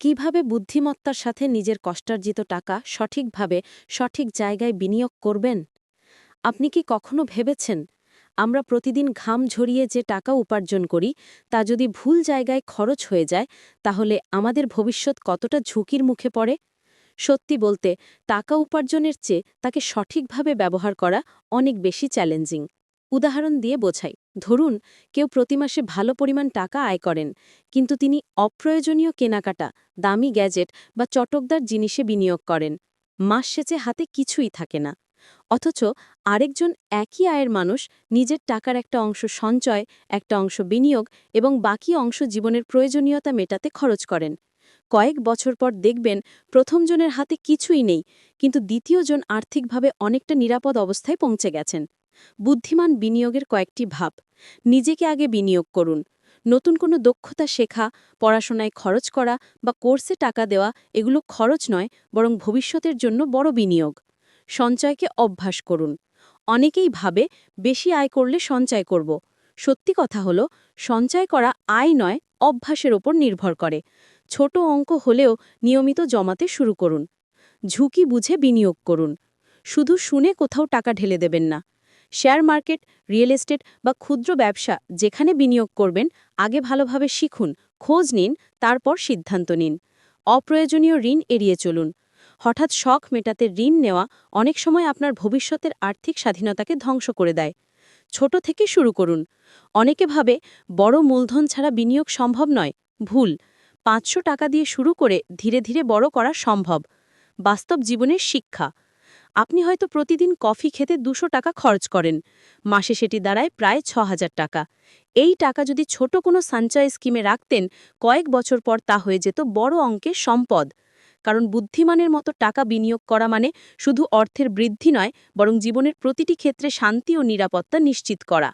কীভাবে বুদ্ধিমত্তার সাথে নিজের কষ্টার্জিত টাকা সঠিকভাবে সঠিক জায়গায় বিনিয়োগ করবেন? আপনি কি কখনো ভেবেছেন, আমরা প্রতিদিন ঘাম ঝরিয়ে যে টাকা উপার্জন করি, তা যদি ভুল জায়গায় খরচ হয়ে যায়, তাহলে আমাদের ভবিষ্যৎ কতটা ঝুঁকির মুখে পড়ে? সত্যি বলতে, টাকা উপার্জনের চেয়ে তাকে সঠিকভাবে ব্যবহার করা অনেক বেশি চ্যালেঞ্জিং। উদাহরণ দিয়ে বোঝাই। ধরুন, কেউ প্রতি মাসে ভালো পরিমাণ টাকা আয় করেন, কিন্তু তিনি অপ্রয়োজনীয় কেনাকাটা, দামি গ্যাজেট বা চটকদার জিনিসে বিনিয়োগ করেন। মাস শেষে হাতে কিছুই থাকে না। অথচ আরেকজন একই আয়ের মানুষ নিজের টাকার একটা অংশ সঞ্চয়, একটা অংশ বিনিয়োগ এবং বাকি অংশ জীবনের প্রয়োজনীয়তা মেটাতে খরচ করেন। কয়েক বছর পর দেখবেন প্রথমজনের হাতে কিছুই নেই, কিন্তু দ্বিতীয়জন আর্থিকভাবে অনেকটা নিরাপদ অবস্থায় পৌঁছে গেছেন। বুদ্ধিমান বিনিয়োগের কয়েকটি ভাব। নিজেকে আগে বিনিয়োগ করুন। নতুন কোনো দক্ষতা শেখা, পড়াশোনায় খরচ করা বা কোর্সে টাকা দেওয়া, এগুলো খরচ নয়, বরং ভবিষ্যতের জন্য বড় বিনিয়োগ। সঞ্চয়কে অভ্যাস করুন। অনেকেই ভাবে, বেশি আয় করলে সঞ্চয় করব। সত্যি কথা হলো, সঞ্চয় করা আয় নয়, অভ্যাসের ওপর নির্ভর করে। ছোট অঙ্ক হলেও নিয়মিত জমাতে শুরু করুন। ঝুঁকি বুঝে বিনিয়োগ করুন। শুধু শুনে কোথাও টাকা ঢেলে দেবেন না। শেয়ার মার্কেট, রিয়েল এস্টেট বা ক্ষুদ্র ব্যবসা যেখানে বিনিয়োগ করবেন, আগে ভালোভাবে শিখুন, খোঁজ নিন, তারপর সিদ্ধান্ত নিন। অপ্রয়োজনীয় ঋণ এড়িয়ে চলুন। হঠাৎ শখ মেটাতে ঋণ নেওয়া অনেক সময় আপনার ভবিষ্যতের আর্থিক স্বাধীনতাকে ধ্বংস করে দেয়। ছোট থেকে শুরু করুন। অনেকে ভাবে, বড় মূলধন ছাড়া বিনিয়োগ সম্ভব নয়, ভুল। পাঁচশো টাকা দিয়ে শুরু করে ধীরে ধীরে বড় করা সম্ভব। বাস্তব জীবনের শিক্ষা। আপনি হয়তো প্রতিদিন কফি খেতে দুশো টাকা খরচ করেন। মাসে সেটি দাঁড়ায় প্রায় ছ হাজার টাকা। এই টাকা যদি ছোট কোনো সঞ্চয় স্কিমে রাখতেন, কয়েক বছর পর তা হয়ে যেত বড় অঙ্কের সম্পদ। কারণ বুদ্ধিমানের মতো টাকা বিনিয়োগ করা মানে শুধু অর্থের বৃদ্ধি নয়, বরং জীবনের প্রতিটি ক্ষেত্রে শান্তি ও নিরাপত্তা নিশ্চিত করা।